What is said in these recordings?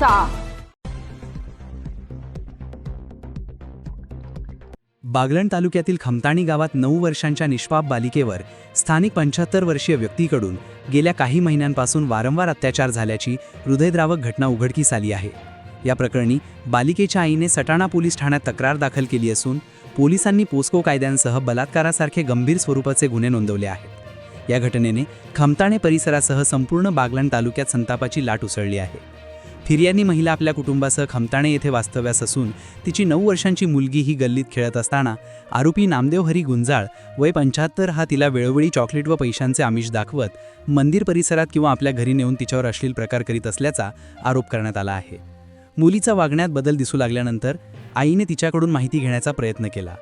घ्यायचा बागलण तालुक्यातील खमताणी गावात नऊ वर्षांच्या निष्पाप बालिकेवर स्थानिक पंच्याहत्तर वर्षीय व्यक्तीकडून गेल्या काही महिन्यांपासून वारंवार अत्याचार झाल्याची हृदयद्रावक घटना उघडकीस आली आहे. या प्रकरणी बालिकेच्या आईने सटाणा पोलीस ठाण्यात तक्रार दाखल केली असून पोलिसांनी पोस्को कायद्यांसह बलात्कारासारखे गंभीर स्वरूपाचे गुन्हे नोंदवले आहेत. या घटनेने खमताणे परिसरासह संपूर्ण बागलण तालुक्यात संतापाची लाट उसळली आहे. फिर्यानी महिला आपल्या कुटुंबासह खमताणे येथे वास्तव्यास असून तिची नऊ वर्षांची मुलगी ही गल्लीत खेळत असताना आरोपी नामदेव हरी गुंजाळ वय पंच्याहत्तर हा तिला वेळोवेळी चॉकलेट व पैशांचे आमिष दाखवत मंदिर परिसरात किंवा आपल्या घरी नेऊन तिच्यावर अश्लील प्रकार करीत असल्याचा आरोप करण्यात आला आहे. मुलीचा वागण्यात बदल दिसू लागल्यानंतर आईने तिच्याकडून माहिती घेण्याचा प्रयत्न केला.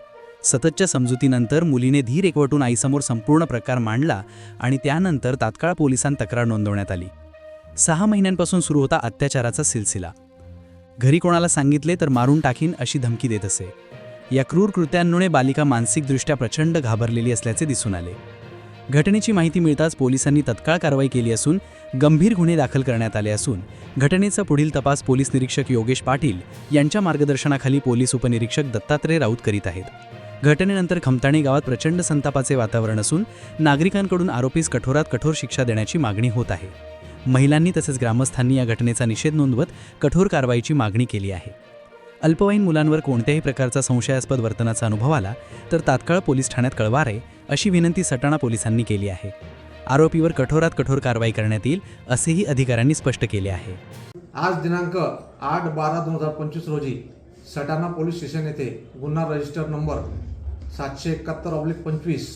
सततच्या समजुतीनंतर मुलीने धीर एकवटून आईसमोर संपूर्ण प्रकार मांडला आणि त्यानंतर तात्काळ पोलिसांत तक्रार नोंदवण्यात आली. सहा महिन्यांपासून सुरू होता अत्याचाराचा सिलसिला. घरी कोणाला सांगितले तर मारून टाकीन अशी धमकी देत असे. या क्रूर कृत्यांमुळे बालिका मानसिकदृष्ट्या प्रचंड घाबरलेली असल्याचे दिसून आले. घटनेची माहिती मिळताच पोलिसांनी तत्काळ कारवाई केली असून गंभीर गुन्हे दाखल करण्यात आले असून घटनेचा पुढील तपास पोलीस निरीक्षक योगेश पाटील यांच्या मार्गदर्शनाखाली पोलीस उपनिरीक्षक दत्तात्रय राऊत करीत आहेत. घटनेनंतर खमताणे गावात प्रचंड संतापाचे वातावरण असून नागरिकांकडून आरोपीस कठोरात कठोर शिक्षा देण्याची मागणी होत आहे. महिलांनी तसेच ग्रामस्थांनी या घटनेचा निषेध नोंदवत कठोर कारवाईची मागणी केली आहे. अल्पवयीन मुलांवर कोणत्याही प्रकारचा संशयास्पद वर्तनाचा अनुभव आला तर तात्काळ पोलीस ठाण्यात कळवारे अशी विनंती सटाणा पोलिसांनी केली आहे. आरोपीवर कठोरात कठोर कारवाई करण्यात येईल असेही अधिकाऱ्यांनी स्पष्ट केले आहे. आज दिनांक आठ बारा दोन हजार पंचवीस रोजी सटाणा पोलीस स्टेशन येथे गुन्हा रजिस्टर नंबर सातशे एकाहत्तर ऑब्लिक पंचवीस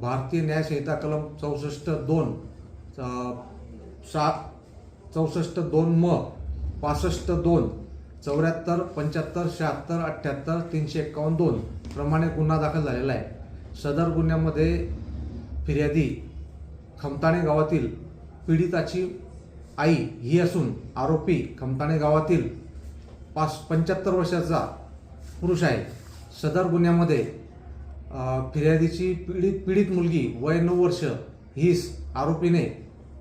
भारतीय न्यायसंहिता कलम चौसष्ट दोन सात चौसष्ट दोन म पासष्ट दोन चौऱ्याहत्तर पंच्याहत्तर शहात्तर अठ्ठ्याहत्तर तीनशे एकावन्न दोन प्रमाणे गुन्हा दाखल झालेला आहे. सदर गुन्ह्यामध्ये फिर्यादी खमताणे गावातील पीडिताची आई ही असून आरोपी खमताणे गावातील पाच पंच्याहत्तर वर्षाचा पुरुष आहे. सदर गुन्ह्यामध्ये फिर्यादीची पीडित पीडित मुलगी वय नऊ वर्ष हीच आरोपीने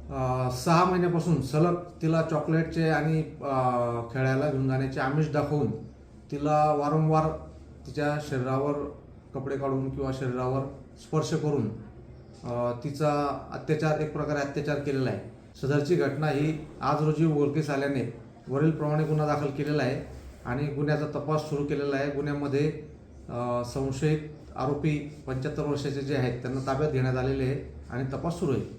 सहा महिन्यापासून सलग तिला चॉकलेटचे आणि खेळायला घेऊन जाण्याचे आमिष दाखवून तिला वारंवार तिच्या शरीरावर कपडे काढून किंवा शरीरावर स्पर्श करून तिचा अत्याचार एक प्रकारे अत्याचार केलेला आहे. सदरची घटना ही आज रोजी उघडकीस आल्याने वरीलप्रमाणे गुन्हा दाखल केलेला आहे आणि गुन्ह्याचा तपास सुरू केलेला आहे. गुन्ह्यामध्ये संशयित आरोपी पंच्याहत्तर वर्षाचे जे आहेत त्यांना ताब्यात घेण्यात आलेले आहे आणि तपास सुरू आहे.